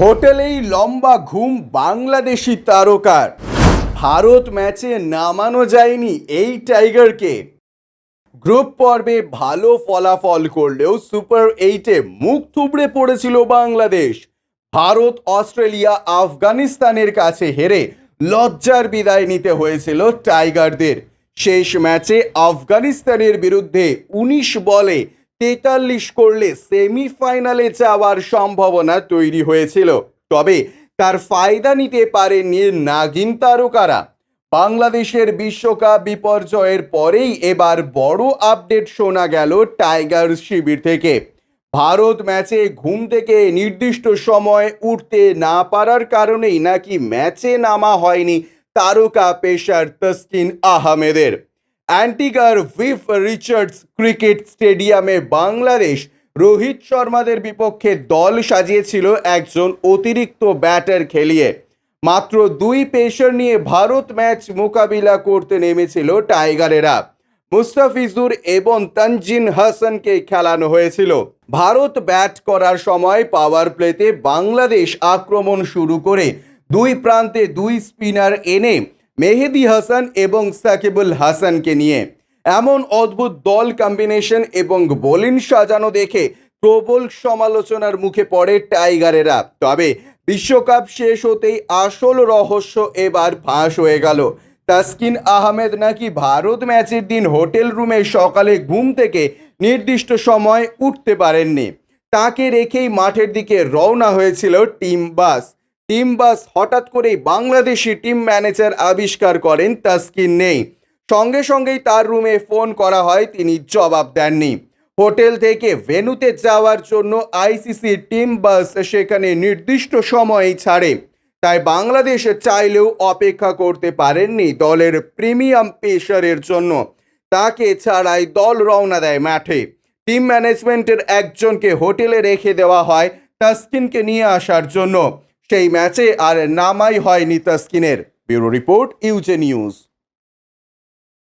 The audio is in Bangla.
হোটেলেই লম্বা ঘুম বাংলাদেশি তারকার। ভারত ম্যাচে নামানো যায়নি এই টাইগারকে। গ্রুপ পর্বে ভালো ফলাফল করলেও সুপার এইটে মুখ থুবড়ে পড়েছিল বাংলাদেশ। ভারত, অস্ট্রেলিয়া, আফগানিস্তানের কাছে হেরে লজ্জার বিদায় নিতে হয়েছিল টাইগারদের। শেষ ম্যাচে আফগানিস্তানের বিরুদ্ধে উনিশ বলে তেতাল্লিশ করলে সেমিফাইনালে যাওয়ার সম্ভাবনা তৈরি হয়েছিল। তবে তার ফায়দা নিতে পারেননি নাগিন তারকারা। বাংলাদেশের বিশ্বকাপ বিপর্যয়ের পরেই এবার বড় আপডেট শোনা গেল টাইগার শিবির থেকে। ভারত ম্যাচে ঘুম থেকে নির্দিষ্ট সময় উঠতে না পারার কারণেই নাকি ম্যাচে নামা হয়নি তারকা পেশার তসকিন আহমেদের। অ্যান্টিগার উইফ রিচার্ডস ক্রিকেট স্টেডিয়ামে বাংলাদেশ রোহিত শর্মাদের বিপক্ষে দল সাজিয়েছিল একজন অতিরিক্ত ব্যাটার খেলিয়ে। মাত্র দুই পেসার নিয়ে ভারত ম্যাচ মোকাবিলা করতে নেমেছিল টাইগারেরা। মুস্তাফিজুর এবং তানজিন হাসানকে খেলানো হয়েছিল। ভারত ব্যাট করার সময় পাওয়ার প্লেতে বাংলাদেশ আক্রমণ শুরু করে দুই প্রান্তে দুই স্পিনার এনে মেহেদি হাসান এবং সাকিবুল হাসানকে নিয়ে এমন অদ্ভুত দল কম্বিনেশন এবং বোলিং সাজানো দেখে প্রবল সমালোচনার মুখে পড়ে টাইগারেরা। তবে বিশ্বকাপ শেষ হতেই আসল রহস্য এবার ফাঁস হয়ে গেল। তাসকিন আহমেদ নাকি ভারত ম্যাচের দিন হোটেল রুমে সকালে ঘুম থেকে নির্দিষ্ট সময় উঠতে পারেননি। তাকে রেখেই মাঠের দিকে রওনা হয়েছিল টিম বাস। টিম বাস হঠাৎ করেই বাংলাদেশি টিম ম্যানেজার আবিষ্কার করেন তাসকিন নেই। সঙ্গে সঙ্গেই তার রুমে ফোন করা হয়, তিনি জবাব দেননি। হোটেল থেকে ভেনুতে যাওয়ার জন্য আইসিসি টিম বাস সেখানে নির্দিষ্ট সময়েই ছাড়ে। তাই বাংলাদেশ চাইলেও অপেক্ষা করতে পারেননি দলের প্রিমিয়াম পেসারের জন্য। তাকে ছাড়াই দল রওনা দেয় মাঠে। টিম ম্যানেজমেন্টের একজনকে হোটেলে রেখে দেওয়া হয় তাসকিনকে নিয়ে আসার জন্য। সেই ম্যাচে আর নামাই হয়নি তাস্কিনের ব্যুরো রিপোর্ট ইউজে নিউজ।